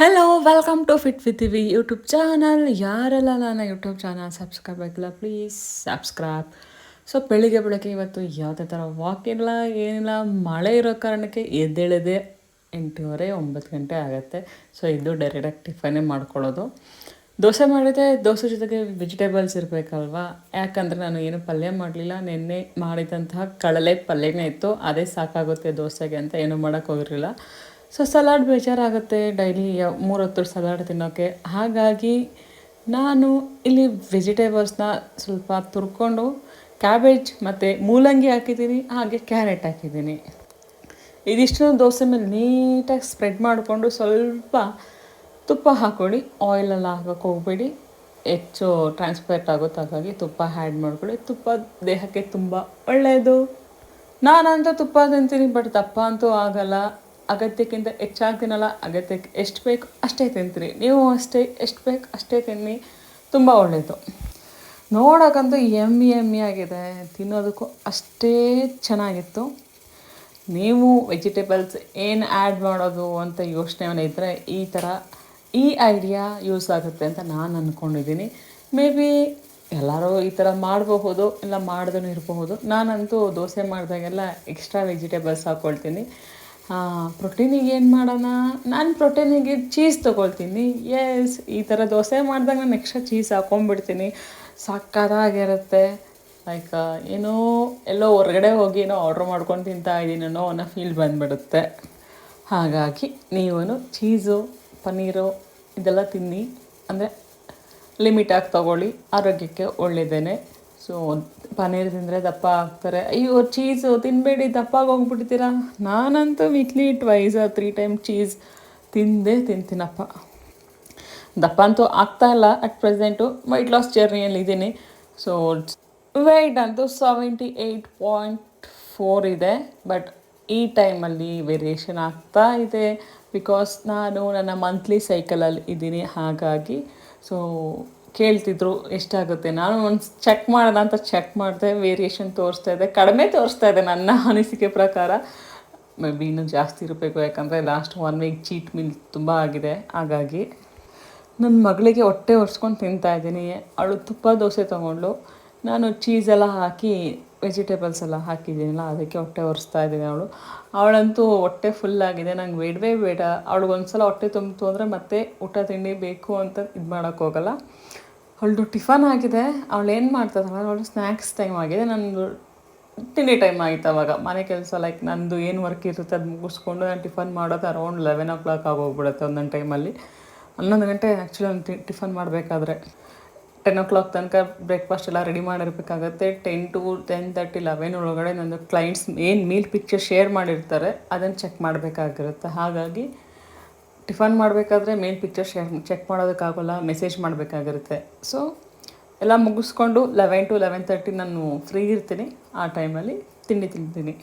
Hello welcome to fit with V YouTube channel ಯಾರೆಲ್ಲ ನಾನು YouTube channel subscribe ಆಗಿಲ್ಲ please subscribe so ಬೆಳಿಗ್ಗೆ ಬೆಳಗ್ಗೆ ಇವತ್ತು ಯಾವುದೇ ಥರ ವಾಕ್ ಇಲ್ಲ, ಏನಿಲ್ಲ, ಮಳೆ ಇರೋ ಕಾರಣಕ್ಕೆ ಎದ್ದೇಳಿದೆ. ಎಂಟೂವರೆ, ಒಂಬತ್ತು ಗಂಟೆ ಆಗುತ್ತೆ. ಸೊ ಇದು ಡೈರೆಕ್ಟಾಗಿ ಟಿಫನೇ ಮಾಡ್ಕೊಳ್ಳೋದು. ದೋಸೆ ಮಾಡಿದೆ ದೋಸೆ ಜೊತೆಗೆ ವೆಜಿಟೇಬಲ್ಸ್ ಇರಬೇಕಲ್ವಾ? ಯಾಕಂದರೆ ನಾನು ಏನು ಪಲ್ಯ ಮಾಡಲಿಲ್ಲ. ನಿನ್ನೆ ಮಾಡಿದಂತಹ ಕಳಲೆ ಪಲ್ಯನೇ ಇತ್ತು. ಅದೇ ಸಾಕಾಗುತ್ತೆ ದೋಸೆಗೆ ಅಂತ ಏನೂ ಮಾಡೋಕ್ಕೆ ಹೋಗಿರಲಿಲ್ಲ. ಸೊ ಸಲಾಡ್ ಬೇಜಾರಾಗುತ್ತೆ ಡೈಲಿ ಮೂರು ಹೊತ್ತು ಸಲಾಡ್ ತಿನ್ನೋಕ್ಕೆ ಹಾಗಾಗಿ ನಾನು ಇಲ್ಲಿ ವೆಜಿಟೇಬಲ್ಸ್ನ ಸ್ವಲ್ಪ ತುರ್ಕೊಂಡು ಕ್ಯಾಬೇಜ್ ಮತ್ತು ಮೂಲಂಗಿ ಹಾಕಿದ್ದೀನಿ, ಹಾಗೆ ಕ್ಯಾರೆಟ್ ಹಾಕಿದ್ದೀನಿ. ಇದಿಷ್ಟು ದೋಸೆ ಮೇಲೆ ನೀಟಾಗಿ ಸ್ಪ್ರೆಡ್ ಮಾಡಿಕೊಂಡು ಸ್ವಲ್ಪ ತುಪ್ಪ ಹಾಕ್ಕೊಳ್ಳಿ. ಆಯಿಲೆಲ್ಲ ಹಾಕೋಕ್ಕೆ ಹೋಗ್ಬೇಡಿ. ಹೆಚ್ಚು ಟ್ರಾನ್ಸ್ಪರ್ಟ್ ಆಗುತ್ತೆ ಹಾಗಾಗಿ ತುಪ್ಪ ಆ್ಯಡ್ ಮಾಡ್ಕೊಳ್ಳಿ. ತುಪ್ಪ ದೇಹಕ್ಕೆ ತುಂಬ ಒಳ್ಳೆಯದು. ನಾನಂತೂ ತುಪ್ಪ ತಿಂತೀನಿ ಬಟ್ ದಪ್ಪ ಅಂತೂ ಆಗಲ್ಲ. ಅಗತ್ಯಕ್ಕಿಂತ ಹೆಚ್ಚಾಗಿ ತಿನ್ನಲ್ಲ, ಅಗತ್ಯಕ್ಕೆ ಎಷ್ಟು ಬೇಕು ಅಷ್ಟೇ ತಿಂತೀರಿ ನೀವು ಅಷ್ಟೇ, ಎಷ್ಟು ಬೇಕು ಅಷ್ಟೇ ತಿನ್ನಿ, ತುಂಬ ಒಳ್ಳೆಯದು ನೋಡೋಕ್ಕಂತೂ ಎಮ್ಮಿ ಎಮ್ಮಿ ಆಗಿದೆ ತಿನ್ನೋದಕ್ಕೂ ಅಷ್ಟೇ ಚೆನ್ನಾಗಿತ್ತು. ನೀವು ವೆಜಿಟೇಬಲ್ಸ್ ಏನು ಆ್ಯಡ್ ಮಾಡೋದು ಅಂತ ಯೋಚನೆ ಇದ್ದರೆ ಈ ಥರ ಈ ಐಡಿಯಾ ಯೂಸ್ ಆಗುತ್ತೆ ಅಂತ ನಾನು ಅಂದ್ಕೊಂಡಿದ್ದೀನಿ ಮೇ ಬಿ ಎಲ್ಲರೂ ಈ ಥರ ಮಾಡಬಹುದು, ಇಲ್ಲ ಮಾಡ್ದೂ ಇರಬಹುದು. ನಾನಂತೂ ದೋಸೆ ಮಾಡಿದಾಗೆಲ್ಲ ಎಕ್ಸ್ಟ್ರಾ ವೆಜಿಟೇಬಲ್ಸ್ ಹಾಕ್ಕೊಳ್ತೀನಿ ಪ್ರೋಟೀನಿಗೆ ಏನು ಮಾಡೋಣ? ನಾನು ಪ್ರೋಟೀನಿಗೆ ಚೀಸ್ ತೊಗೊಳ್ತೀನಿ. ಎಸ್ ಈ ಥರ ದೋಸೆ ಮಾಡಿದಾಗ ನಾನು ಎಕ್ಸ್ಟ್ರಾ ಚೀಸ್ ಹಾಕ್ಕೊಂಬಿಡ್ತೀನಿ ಸಕ್ಕತ್ತಾಗಿರುತ್ತೆ ಲೈಕ್ ಏನೋ ಎಲ್ಲೋ ಹೊರಗಡೆ ಹೋಗಿ ಏನೋ ಆರ್ಡ್ರ್ ಮಾಡ್ಕೊಂಡು ತಿಂತಾ ಇದ್ದೀನೋ ಅನ್ನೋ ಫೀಲ್ ಬಂದುಬಿಡುತ್ತೆ. ಹಾಗಾಗಿ ನೀವೂ ಚೀಸು ಪನ್ನೀರು ಇದೆಲ್ಲ ತಿನ್ನಿ. ಅಂದರೆ ಲಿಮಿಟಾಗಿ ತೊಗೊಳ್ಳಿ. ಆರೋಗ್ಯಕ್ಕೆ ಒಳ್ಳೆಯದೇ ಸೊ ಪನ್ನೀರ್ ತಿಂದರೆ ದಪ್ಪ ಆಗ್ತಾರೆ. ಅಯ್ಯೋ ಚೀಸು ತಿನ್ನಬೇಡಿ ದಪ್ಪಾಗಿ ಹೋಗ್ಬಿಡ್ತೀರಾ? ನಾನಂತೂ weekly twice three time cheese ತಿಂದೇ ತಿಂತೀನಪ್ಪ. ದಪ್ಪ ಅಂತೂ ಇಲ್ಲ. ಅಟ್ ಪ್ರೆಸೆಂಟು ವೈಟ್ ಲಾಸ್ ಜರ್ನಿಯಲ್ಲಿ ಇದ್ದೀನಿ. ಸೊ ವೆಯ್ಟ್ ಅಂತೂ ಸೆವೆಂಟಿ ಏಯ್ಟ್ ಪಾಯಿಂಟ್ ಫೋರ್ ಇದೆ. ಬಟ್ ಈ ಟೈಮಲ್ಲಿ ವೇರಿಯೇಷನ್ ಆಗ್ತಾ ಇದೆ. ಬಿಕಾಸ್ ನಾನು ನನ್ನ ಮಂತ್ಲಿ ಸೈಕಲಲ್ಲಿ ಇದ್ದೀನಿ. ಹಾಗಾಗಿ ಸೊ ಕೇಳ್ತಿದ್ರು, ಎಷ್ಟಾಗುತ್ತೆ? ನಾನು ಒಂದು ಚೆಕ್ ಮಾಡೋಣ ಅಂತ ಚೆಕ್ ಮಾಡಿದೆ ವೇರಿಯೇಷನ್ ತೋರಿಸ್ತಾ ಇದೆ ಕಡಿಮೆ ತೋರಿಸ್ತಾ ಇದೆ ನನ್ನ ಅನಿಸಿಕೆ ಪ್ರಕಾರ. ಮೇ ಬಿ ಇನ್ನೂ ಜಾಸ್ತಿ ಇರಬೇಕು, ಯಾಕಂದರೆ last one week cheat meal ತುಂಬ ಆಗಿದೆ. ಹಾಗಾಗಿ ನನ್ನ ಮಗಳಿಗೆ ಹೊಟ್ಟೆ ಒರೆಸ್ಕೊಂಡು ತಿಂತಾ ಇದ್ದೀನಿ. ಅವಳು ತುಪ್ಪ ದೋಸೆ ತೊಗೊಂಡು ನಾನು ಚೀಸೆಲ್ಲ ಹಾಕಿ ವೆಜಿಟೇಬಲ್ಸ್ ಎಲ್ಲ ಹಾಕಿದ್ದೀನಲ್ಲ, ಅದಕ್ಕೆ ಹೊಟ್ಟೆ ಒರೆಸ್ತಾ ಇದ್ದೀನಿ ಅವಳು. ಅವಳಂತೂ ಹೊಟ್ಟೆ ಫುಲ್ಲಾಗಿದೆ ನಂಗೆ ಬೇಡವೇ ಬೇಡ. ಅವಳಿಗೆ ಸಲ ಹೊಟ್ಟೆ ತುಂಬಿತು ಅಂದರೆ ಮತ್ತೆ ಊಟ ತಿಂಡಿ ಬೇಕು ಅಂತ ಇದು ಮಾಡೋಕ್ಕೋಗಲ್ಲ ಅವಳದು ಟಿಫನ್ ಆಗಿದೆ, ಅವಳು ಏನು ಮಾಡ್ತಾಯಿದ್ದಾಳೆ ಅವಳು ಸ್ನ್ಯಾಕ್ಸ್ ಟೈಮ್ ಆಗಿದೆ. ನಂದು ತಿಂಡಿ ಟೈಮ್ ಆಯಿತು ಅವಾಗ. ಮನೆ ಕೆಲಸ ಲೈಕ್ ನಂದು ಏನು ವರ್ಕ್ ಇರುತ್ತೆ ಅದು ಮುಗಿಸ್ಕೊಂಡು ನಾನು ಟಿಫನ್ ಮಾಡೋದು ಅರೌಂಡ್ ಲೆವೆನ್ ಓ ಕ್ಲಾಕ್ ಆಗೋಗ್ಬಿಡುತ್ತೆ ಒಂದೊಂದು ಟೈಮಲ್ಲಿ ಹನ್ನೊಂದು ಗಂಟೆ ಆ್ಯಕ್ಚುಲಿ ಒಂದು ಟಿಫನ್ ಮಾಡಬೇಕಾದ್ರೆ. ಟೆನ್ ಓ ಕ್ಲಾಕ್ ತನಕ ಬ್ರೇಕ್ಫಾಸ್ಟ್ ಎಲ್ಲ ready ಮಾಡಿರ್ಬೇಕಾಗತ್ತೆ. Ten to ten thirty eleven ಒಳಗಡೆ ನನ್ನ ಕ್ಲೈಂಟ್ಸ್ ಏನು ಮೀಲ್ ಪಿಕ್ಚರ್ ಶೇರ್ ಮಾಡಿರ್ತಾರೆ. ಅದನ್ನು ಚೆಕ್ ಮಾಡಬೇಕಾಗಿರುತ್ತೆ. ಹಾಗಾಗಿ ಟಿಫನ್ ಮಾಡಬೇಕಾದ್ರೆ ಮೇಲ್ ಪಿಕ್ಚರ್ ಶೇರ್ ಚೆಕ್ ಮಾಡೋದಕ್ಕಾಗೋಲ್ಲ ಮೆಸೇಜ್ ಮಾಡಬೇಕಾಗಿರುತ್ತೆ. ಸೊ ಎಲ್ಲ ಮುಗಿಸ್ಕೊಂಡು ಲೆವೆನ್ ಟು ಲೆವೆನ್ ತರ್ಟಿ ನಾನು ಫ್ರೀ ಇರ್ತೀನಿ. ಆ ಟೈಮಲ್ಲಿ ತಿಂಡಿ ತಿಂತೀನಿ.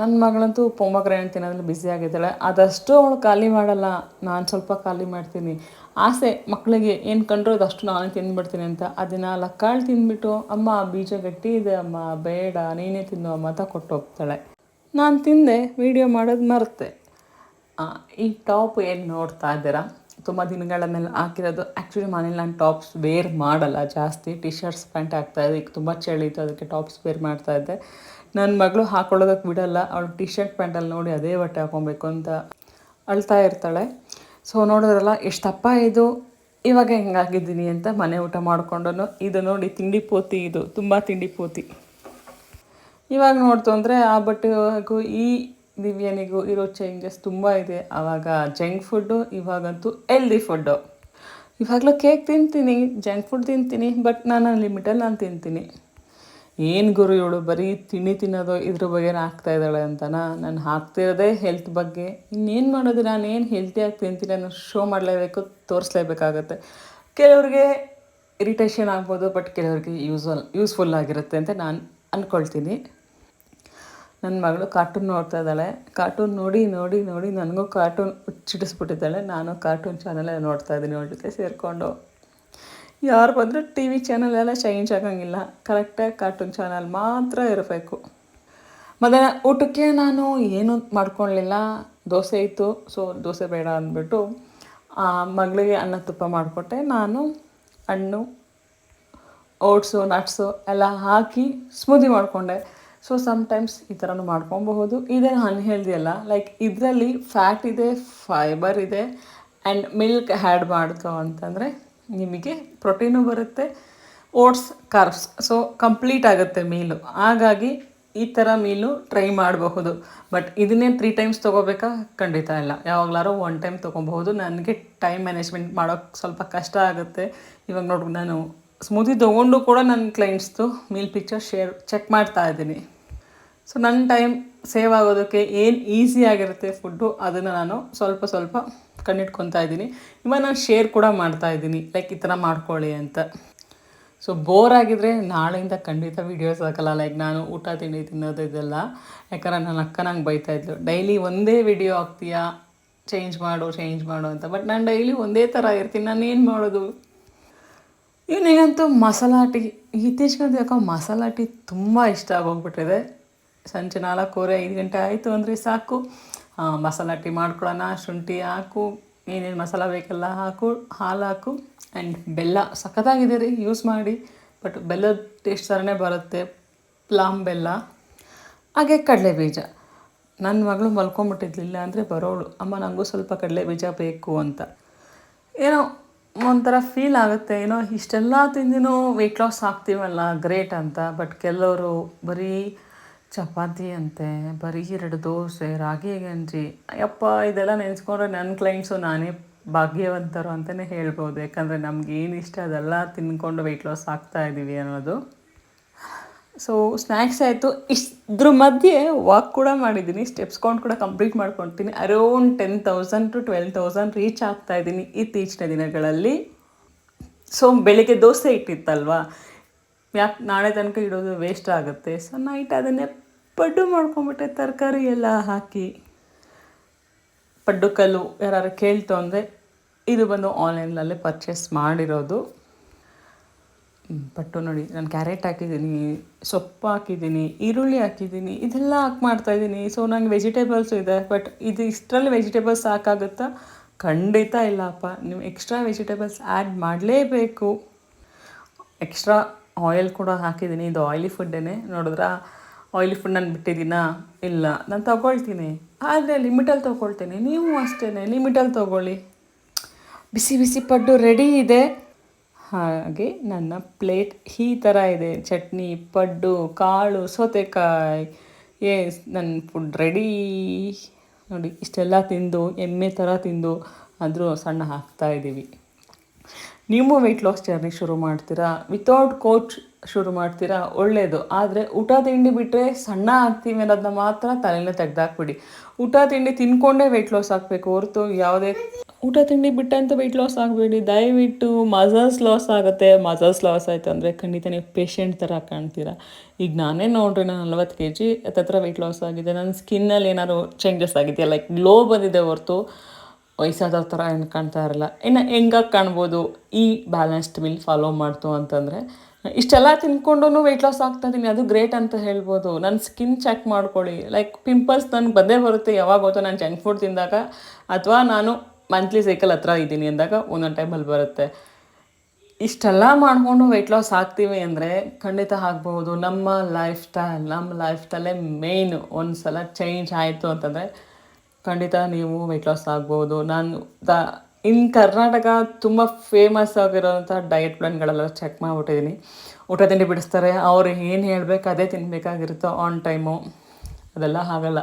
ನನ್ನ ಮಗಳಂತೂ ಪೊಂಬಗ್ರೆಹಣ್ಣು ತಿನ್ನೋದ್ರಲ್ಲಿ ಬ್ಯುಸಿ ಆಗಿದ್ದಾಳೆ. ಅದಷ್ಟು ಅವಳು ಖಾಲಿ ಮಾಡಲ್ಲ. ನಾನು ಸ್ವಲ್ಪ ಖಾಲಿ ಮಾಡ್ತೀನಿ. ಆಸೆ ಮಕ್ಕಳಿಗೆ ಏನು ಕಂಡ್ರು ಅದಷ್ಟು ನಾನೇ ತಿಂದ್ಬಿಡ್ತೀನಿ ಅಂತ. ಅದನ್ನು ಲಕ್ಕಾಳು ತಿಂದ್ಬಿಟ್ಟು, ಅಮ್ಮ ಬೀಜ ಗಟ್ಟಿ ಇದೆ, ಅಮ್ಮ, ಬೇಡ, ನೀನೇ ತಿನ್ನು, ಅಮ್ಮ, ಅಂತ ಕೊಟ್ಟು ಹೋಗ್ತಾಳೆ ನಾನು ತಿಂದೆ, ವೀಡಿಯೋ ಮಾಡೋದು ಮರೆತೆ. ಈ ಟಾಪ್ ಏನು ನೋಡ್ತಾ ಇದ್ದೀರಾ? ತುಂಬ ದಿನಗಳ ಮೇಲೆ ಹಾಕಿರೋದು. ಆ್ಯಕ್ಚುಲಿ ಮನೇಲಿ ನಾನು ಟಾಪ್ಸ್ ವೇರ್ ಮಾಡಲ್ಲ. ಜಾಸ್ತಿ ಟಿ ಶರ್ಟ್ಸ್ ಪ್ಯಾಂಟ್ ಹಾಕ್ತಾಯಿದ್ದೆ ಈಗ ತುಂಬ ಚಳಿ ಇತ್ತು, ಅದಕ್ಕೆ ಟಾಪ್ಸ್ ವೇರ್ ಮಾಡ್ತಾಯಿದ್ದೆ ನನ್ನ ಮಗಳು ಹಾಕೊಳ್ಳೋದಕ್ಕೆ ಬಿಡಲ್ಲ. ಅವಳು ಟಿ ಶರ್ಟ್ ಪ್ಯಾಂಟಲ್ಲಿ ನೋಡಿ ಅದೇ ಬಟ್ಟೆ ಹಾಕೊಬೇಕು ಅಂತ ಅಳ್ತಾ ಇರ್ತಾಳೆ. ಸೊ ನೋಡಿದ್ರಲ್ಲ, ಎಷ್ಟು ದಪ್ಪ ಇದು? ಇವಾಗ ಹೆಂಗಾಗಿದ್ದೀನಿ ಅಂತ ಮನೆ ಊಟ ಮಾಡಿಕೊಂಡು ಇದು ನೋಡಿ ತಿಂಡಿ ಪೋತಿ ಇದು. ತುಂಬ ತಿಂಡಿ ಪೋತಿ ಇವಾಗ ನೋಡ್ತು ಅಂದರೆ, ಆ ಬಟ್ಟೆಗೂ ಈ ದಿವ್ಯನಿಗೂ ಇರೋ ಚೇಂಜಸ್ ತುಂಬ ಇದೆ. ಆವಾಗ ಜಂಕ್ ಫುಡ್ಡು ಇವಾಗಂತೂ ಎಲ್ದಿ ಫುಡ್ಡು ಇವಾಗಲೂ ಕೇಕ್ ತಿಂತೀನಿ ಜಂಕ್ ಫುಡ್ ತಿಂತೀನಿ ಬಟ್ ನಾನು ಲಿಮಿಟಲ್ಲಿ ನಾನು ತಿಂತೀನಿ. ಏನು ಗುರು ಇವಳು ಬರೀ ತಿಂಡಿ ತಿನ್ನೋದು ಇದ್ರ ಬಗ್ಗೆ ಹಾಕ್ತಾ ಇದ್ದಾಳೆ ಅಂತನ? ನಾನು ಹಾಕ್ತಿರೋದೇ ಹೆಲ್ತ್ ಬಗ್ಗೆ. ಇನ್ನೇನು ಮಾಡೋದು? ನಾನು ಏನು ಹೆಲ್ತಿಯಾಗಿ ತಿಂತೀನಿ ಅನ್ನೋ ಶೋ ಮಾಡಲೇಬೇಕು, ತೋರಿಸ್ಲೇಬೇಕಾಗತ್ತೆ. ಕೆಲವ್ರಿಗೆ ಇರಿಟೇಷನ್ ಆಗ್ಬೋದು ಬಟ್ ಕೆಲವ್ರಿಗೆ ಯೂಸ್ವಲ್ ಯೂಸ್ಫುಲ್ ಆಗಿರುತ್ತೆ ಅಂತ ನಾನು ಅಂದ್ಕೊಳ್ತೀನಿ ನನ್ನ ಮಗಳು ಕಾರ್ಟೂನ್ ನೋಡ್ತಾ ಇದ್ದಾಳೆ. ಕಾರ್ಟೂನ್ ನೋಡಿ ನೋಡಿ ನೋಡಿ, ನನಗೂ ಕಾರ್ಟೂನ್ ಚಿಡಿಸ್ಬಿಟ್ಟಿದ್ದಾಳೆ. ನಾನು ಕಾರ್ಟೂನ್ ಚಾನಲೇ ನೋಡ್ತಾ ಇದ್ದೀನಿ. ಅವಳ ಜೊತೆ ಸೇರಿಕೊಂಡು. ಯಾರು ಬಂದರೂ ಟಿ ವಿ ಚಾನಲೆಲ್ಲ ಚೇಂಜ್ ಆಗೋಂಗಿಲ್ಲ. ಕರೆಕ್ಟಾಗಿ ಕಾರ್ಟೂನ್ ಚಾನಲ್ ಮಾತ್ರ ಇರಬೇಕು. ಮಧ್ಯಾಹ್ನ ಊಟಕ್ಕೆ ನಾನು ಏನು ಮಾಡ್ಕೊಳ್ಳಿಲ್ಲ ದೋಸೆ ಇತ್ತು. ಸೊ ದೋಸೆ ಬೇಡ ಅಂದ್ಬಿಟ್ಟು ಆ, ಮಗಳಿಗೆ ಅನ್ನ ತುಪ್ಪ ಮಾಡಿಕೊಟ್ಟೆ. ನಾನು ಹಣ್ಣು ಓಟ್ಸು ನಟ್ಸು ಎಲ್ಲ ಹಾಕಿ ಸ್ಮೂದಿ ಮಾಡಿಕೊಂಡೆ. ಸೊ ಸಮ್ಟೈಮ್ಸ್ ಈ ಥರನೂ ಮಾಡ್ಕೊಬಹುದು. ಇದೇ ಅನ್ಹೆಲ್ದಿ ಅಲ್ಲ. ಲೈಕ್ ಇದರಲ್ಲಿ ಫ್ಯಾಟ್ ಇದೆ ಫೈಬರ್ ಇದೆ ಆ್ಯಂಡ್ ಮಿಲ್ಕ್ ಆ್ಯಡ್ ಮಾಡ್ಕೋ ಅಂತಂದರೆ ನಿಮಗೆ ಪ್ರೋಟೀನು ಬರುತ್ತೆ ಓಟ್ಸ್ ಕಾರ್ಬ್ಸ್ ಸೊ ಕಂಪ್ಲೀಟ್ ಆಗುತ್ತೆ ಮೀಲು ಹಾಗಾಗಿ ಈ ಥರ ಮೀಲು ಟ್ರೈ ಮಾಡಬಹುದು. ಬಟ್ ಇದನ್ನೇ ತ್ರೀ ಟೈಮ್ಸ್ ತೊಗೋಬೇಕಾ? ಖಂಡಿತ ಇಲ್ಲ. ಯಾವಾಗಲಾರು ಒನ್ ಟೈಮ್ ತೊಗೊಬಹುದು. ನನಗೆ ಟೈಮ್ ಮ್ಯಾನೇಜ್ಮೆಂಟ್ ಮಾಡೋಕ್ಕೆ ಸ್ವಲ್ಪ ಕಷ್ಟ ಆಗುತ್ತೆ. ಇವಾಗ ನೋಡಿ, ನಾನು ಸ್ಮೂದಿ ತೊಗೊಂಡು ಕೂಡ ನನ್ನ ಕ್ಲೈಂಟ್ಸ್ದು ಮೀಲ್ ಪಿಕ್ಚರ್ ಶೇರ್ ಚೆಕ್ ಮಾಡ್ತಾ ಇದ್ದೀನಿ. ಸೊ ನನ್ನ ಟೈಮ್ ಸೇವ್ ಆಗೋದಕ್ಕೆ ಏನು ಈಸಿ ಆಗಿರುತ್ತೆ ಫುಡ್ಡು ಅದನ್ನು ನಾನು ಸ್ವಲ್ಪ ಸ್ವಲ್ಪ ಕಣ್ಣಿಟ್ಕೊತಾ ಇದ್ದೀನಿ. ಇವಾಗ ನಾನು ಶೇರ್ ಕೂಡ ಮಾಡ್ತಾ ಇದ್ದೀನಿ. ಲೈಕ್ ಈ ಥರ ಮಾಡ್ಕೊಳ್ಳಿ ಅಂತ. ಸೊ ಬೋರ್ ಆಗಿದ್ರೆ ನಾಳೆಯಿಂದ ಖಂಡಿತ ವೀಡಿಯೋಸ್ ಹಾಕಲ್ಲ. ಲೈಕ್ ನಾನು ಊಟ, ತಿಂಡಿ ತಿನ್ನೋದು ಇದೆಲ್ಲ. ಯಾಕಂದ್ರೆ ನನ್ನ ಅಕ್ಕ ನಂಗೆ ಇದ್ಲು. ಡೈಲಿ ಒಂದೇ ವಿಡಿಯೋ ಹಾಕ್ತೀಯಾ? ಚೇಂಜ್ ಮಾಡು ಚೇಂಜ್ ಮಾಡು ಅಂತ. ಬಟ್ ನಾನು ಡೈಲಿ ಒಂದೇ ಥರ ಇರ್ತೀನಿ. ನಾನು ಏನು ಮಾಡೋದು? ಇವನಿಗಂತೂ ಮಸಾಲ ಟೀ ಇತ್ತೀಚೆಗಂತೂ ಯಾಕೋ ಮಸಾಲಾ ಟೀ ತುಂಬ ಇಷ್ಟ ಆಗೋಗ್ಬಿಟ್ಟಿದೆ. ಸಂಜೆ ನಾಲ್ಕೂವರೆ, ಐದು ಗಂಟೆ ಆಯಿತು ಅಂದರೆ ಸಾಕು. ಮಸಾಲ ಟೀ ಮಾಡ್ಕೊಳ್ಳೋಣ ಶುಂಠಿ ಹಾಕು, ಏನೇನು ಮಸಾಲ ಬೇಕೆಲ್ಲ ಹಾಕು, ಹಾಲು ಹಾಕು. ಆ್ಯಂಡ್ ಬೆಲ್ಲ ಸಖತ್ತಾಗಿದೆ ರೀ ಯೂಸ್ ಮಾಡಿ. ಬಟ್ ಬೆಲ್ಲದ ಟೇಸ್ಟ್ ಥರನೇ ಬರುತ್ತೆ ಪ್ಲಾಮ್ ಬೆಲ್ಲ. ಹಾಗೆ ಕಡಲೆ ಬೀಜ. ನನ್ನ ಮಗಳು ಮಲ್ಕೊಂಬಿಟ್ಟಿದ್ಲಿಲ್ಲ ಅಂದರೆ ಬರೋಳು. ಅಮ್ಮ ನನಗೂ ಸ್ವಲ್ಪ ಕಡಲೆ ಬೀಜ ಬೇಕು ಅಂತ. ಏನೋ ಒಂಥರ ಫೀಲ್ ಆಗುತ್ತೆ. ಏನೋ ಇಷ್ಟೆಲ್ಲ ತಿಂದಿನೂ ವೆಯ್ಟ್ ಲಾಸ್ ಆಗ್ತೀವಲ್ಲ ಗ್ರೇಟ್ ಅಂತ. ಬಟ್ ಕೆಲವರು ಬರೀ ಚಪಾತಿ ಅಂತೆ, ಬರೀ ಎರಡು ದೋಸೆ, ರಾಗಿ ಗಂಜಿ ಅಯ್ಯಪ್ಪ, ಇದೆಲ್ಲ ನೆನೆಸ್ಕೊಂಡ್ರೆ ನನ್ನ ಕ್ಲೈಂಟ್ಸು ನಾನೇ ಭಾಗ್ಯವಂತರು ಅಂತಲೇ ಹೇಳ್ಬೋದು. ಯಾಕಂದರೆ ಏನು ಇಷ್ಟ ಅದೆಲ್ಲ ತಿನ್ಕೊಂಡು ವೆಯ್ಟ್ ಲಾಸ್ ಆಗ್ತಾ ಇದ್ದೀವಿ ಅನ್ನೋದು. ಸೊ ಸ್ನ್ಯಾಕ್ಸ್ ಆಯಿತು. ಇಷ್ಟ್ರ ಮಧ್ಯೆ ವಾಕ್ ಕೂಡ ಮಾಡಿದ್ದೀನಿ. ಸ್ಟೆಪ್ಸ್ ಕೌಂಟ್ ಕೂಡ ಕಂಪ್ಲೀಟ್ ಮಾಡ್ಕೊತೀನಿ. Around ten thousand to twelve thousand reach ಆಗ್ತಾ ಇದ್ದೀನಿ ಇತ್ತೀಚಿನ ದಿನಗಳಲ್ಲಿ. ಸೊ ಬೆಳಿಗ್ಗೆ ದೋಸೆ ಇಟ್ಟಿತ್ತಲ್ವ? ಯಾಕೆ ನಾಳೆ ತನಕ ಇಡೋದು ವೇಸ್ಟ್ ಆಗುತ್ತೆ? ಸೊ ನೈಟ್ ಅದನ್ನೇ ಪಡ್ಡು ಮಾಡ್ಕೊಂಬಿಟ್ಟೆ ತರಕಾರಿ ಎಲ್ಲ ಹಾಕಿ ಪಡ್ಡು ಕಲ್ಲು ಯಾರು ಕೇಳ್ತು ಅಂದರೆ ಇದು ಬಂದು ಆನ್ಲೈನಲ್ಲೇ ಪರ್ಚೇಸ್ ಮಾಡಿರೋದು. ಪಟ್ಟು ನೋಡಿ. ನಾನು ಕ್ಯಾರೆಟ್ ಹಾಕಿದ್ದೀನಿ, ಸೊಪ್ಪು ಹಾಕಿದ್ದೀನಿ, ಈರುಳ್ಳಿ ಹಾಕಿದ್ದೀನಿ, ಇದೆಲ್ಲ ಹಾಕಿ ಮಾಡ್ತಾಯಿದ್ದೀನಿ ಸೊ ನನಗೆ ವೆಜಿಟೇಬಲ್ಸು ಇದೆ ಬಟ್ ಇದು ಇಷ್ಟರಲ್ಲಿ ವೆಜಿಟೇಬಲ್ಸ್ ಸಾಕಾಗುತ್ತಾ? ಖಂಡಿತ ಇಲ್ಲಪ್ಪ. ನೀವು ಎಕ್ಸ್ಟ್ರಾ ವೆಜಿಟೇಬಲ್ಸ್ ಆ್ಯಡ್ ಮಾಡಲೇಬೇಕು. ಎಕ್ಸ್ಟ್ರಾ ಆಯಿಲ್ ಕೂಡ ಹಾಕಿದ್ದೀನಿ. ಇದು ಆಯಿಲಿ ಫುಡ್ಡೇ ನೋಡಿದ್ರ? ಆಯಿಲಿ ಫುಡ್ ನಾನು ಬಿಟ್ಟಿದ್ದೀನಾ? ಇಲ್ಲ, ನಾನು ತಗೊಳ್ತೀನಿ. ಆದರೆ ಲಿಮಿಟಲ್ಲಿ ತೊಗೊಳ್ತೀನಿ. ನೀವು ಅಷ್ಟೇ ಲಿಮಿಟಲ್ಲಿ ತೊಗೊಳ್ಳಿ. ಬಿಸಿ ಬಿಸಿ ಪಡ್ಡು ರೆಡಿ ಇದೆ. ಹಾಗೆ ನನ್ನ ಪ್ಲೇಟ್ ಈ ಥರ ಇದೆ. ಚಟ್ನಿ, ಪಡ್ಡು, ಕಾಳು, ಸೌತೆಕಾಯಿ. ಎಸ್ ನನ್ನ ಫುಡ್ ರೆಡಿ ನೋಡಿ, ಇಷ್ಟೆಲ್ಲ ತಿಂದು, ಎಮ್ಮೆ ಥರ ತಿಂದು, ಆದರೂ ಸಣ್ಣ ಹಾಕ್ತಾ ಇದ್ದೀವಿ ನೀವು ವೆಯ್ಟ್ ಲಾಸ್ ಜರ್ನಿ ಶುರು ಮಾಡ್ತೀರಾ? ವಿತೌಟ್ ಕೋಚ್ ಶುರು ಮಾಡ್ತೀರಾ? ಒಳ್ಳೆಯದು ಆದರೆ ಊಟ ತಿಂಡಿ ಬಿಟ್ಟರೆ ಸಣ್ಣ ಆಗ್ತೀವಿ ಅನ್ನೋದನ್ನ ಮಾತ್ರ ತಲೆಯಲ್ಲೇ ತೆಗೆದಾಕ್ಬಿಡಿ. ಊಟ ತಿಂಡಿ ತಿನ್ಕೊಂಡೇ ವೆಯ್ಟ್ ಲಾಸ್ ಆಗಬೇಕು. ಹೊರತು ಯಾವುದೇ ಊಟ ತಿಂಡಿ ಬಿಟ್ಟಂತ ವೆಯ್ಟ್ ಲಾಸ್ ಆಗಬೇಡಿ. ದಯವಿಟ್ಟು ಮಸಲ್ಸ್ ಲಾಸ್ ಆಗುತ್ತೆ. ಮಸಲ್ಸ್ ಲಾಸ್ ಆಯಿತು ಅಂದರೆ ಖಂಡಿತ ನೀವು ಪೇಷಂಟ್ ಥರ ಕಾಣ್ತೀರಾ. ಈಗ ನಾನೇ ನೋಡ್ರಿ, ನಾನು ನಲ್ವತ್ತು ಕೆ ಜಿ ಹತ್ತತ್ರ ವೆಯ್ಟ್ ಲಾಸ್ ಆಗಿದೆ. ನನ್ನ ಸ್ಕಿನ್ನಲ್ಲಿ ಏನಾದ್ರು ಚೇಂಜಸ್ ಆಗಿದೆಯಾ? ಲೈಕ್ ಗ್ಲೋ ಬಂದಿದೆ ಹೊರತು. ವಯಸ್ಸಾದವ್ರ ಥರ ಏನು ಕಾಣ್ತಾ ಇರಲ್ಲ. ಇನ್ನು ಹೆಂಗಾಗಿ ಕಾಣ್ಬೋದು ಈ ಬ್ಯಾಲೆನ್ಸ್ಡ್ ಮೀಲ್ ಫಾಲೋ ಮಾಡ್ತು ಅಂತಂದರೆ, ಇಷ್ಟೆಲ್ಲ ತಿನ್ಕೊಂಡು ವೆಯ್ಟ್ ಲಾಸ್ ಆಗ್ತಾ ಇದ್ದೀನಿ ಅದು ಗ್ರೇಟ್ ಅಂತ ಹೇಳ್ಬೋದು. ನನ್ನ ಸ್ಕಿನ್ ಚೆಕ್ ಮಾಡ್ಕೊಳ್ಳಿ. ಲೈಕ್ ಪಿಂಪಲ್ಸ್ ನನಗೆ ಬಂದೇ ಬರುತ್ತೆ ಯಾವಾಗ ನಾನು ಜಂಕ್ ಫುಡ್ ತಿಂದಾಗ ಅಥವಾ ನಾನು ಮಂತ್ಲಿ ಸೈಕಲ್ ಹತ್ರ ಇದ್ದೀನಿ ಅಂದಾಗ ಒಂದೊಂದು ಟೈಮಲ್ಲಿ ಬರುತ್ತೆ. ಇಷ್ಟೆಲ್ಲ ಮಾಡಿಕೊಂಡು ವೆಯ್ಟ್ ಲಾಸ್ ಆಗ್ತೀವಿ ಅಂದರೆ ಖಂಡಿತ ಆಗ್ಬೋದು ನಮ್ಮ ಲೈಫ್ ಸ್ಟೈಲ್ ನಮ್ಮ ಲೈಫ್ ಸ್ಟೈಲೇ ಮೇಯ್ನು ಒಂದು ಸಲ ಚೇಂಜ್ ಆಯಿತು ಅಂತಂದರೆ ಖಂಡಿತ ನೀವು ವೆಯ್ಟ್ ಲಾಸ್ ಆಗ್ಬೋದು. ನಾನು ದ ಇನ್ ಕರ್ನಾಟಕ ತುಂಬ ಫೇಮಸ್ ಆಗಿರೋಂಥ ಡಯಟ್ ಪ್ಲಾನ್ಗಳೆಲ್ಲ ಚೆಕ್ ಮಾಡಿಬಿಟ್ಟಿದ್ದೀನಿ ಊಟ ತಿಂಡಿ ಬಿಡಿಸ್ತಾರೆ, ಅವ್ರು ಏನು ಹೇಳ್ಬೇಕು ಅದೇ ತಿನ್ನಬೇಕಾಗಿರುತ್ತೋ ಆನ್ ಟೈಮು ಅದೆಲ್ಲ ಆಗಲ್ಲ.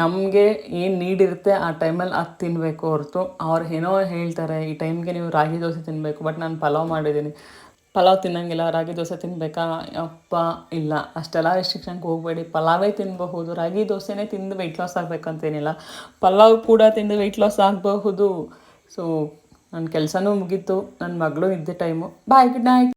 ನಮಗೆ ಏನು ನೀಡಿರುತ್ತೆ ಆ ಟೈಮಲ್ಲಿ ಅದು ತಿನ್ನಬೇಕು ಹೊರತು. ಅವ್ರು ಏನೋ ಹೇಳ್ತಾರೆ, ಈ ಟೈಮ್ಗೆ ನೀವು ರಾಗಿ ದೋಸೆ ತಿನ್ನಬೇಕು ಬಟ್ ನಾನು ಪಲಾವ್ ಮಾಡಿದ್ದೀನಿ ಪಲಾವ್ ತಿನ್ನಂಗಿಲ್ಲ, ರಾಗಿ ದೋಸೆ ತಿನ್ನಬೇಕಾ ಅಪ್ಪ ಇಲ್ಲ. ಅಷ್ಟೆಲ್ಲ ರೆಸ್ಟ್ರಿಕ್ಷನ್ಗೆ ಹೋಗಬೇಡಿ. ಪಲಾವೇ ತಿನ್ನಬಹುದು ರಾಗಿ ದೋಸೆನೇ ತಿಂದು ವೆಯ್ಟ್ ಲಾಸ್ ಆಗಬೇಕಂತೇನಿಲ್ಲ. ಪಲಾವ್ ಕೂಡ ತಿಂದು ವೆಯ್ಟ್ ಲಾಸ್ ಆಗಬಹುದು. ಸೊ ನನ್ನ ಕೆಲಸನೂ ಮುಗೀತು. ನನ್ನ ಮಗಳು ಇದ್ದ ಟೈಮು ಬಾಯ್ ಗುಡ್ ನೈಟ್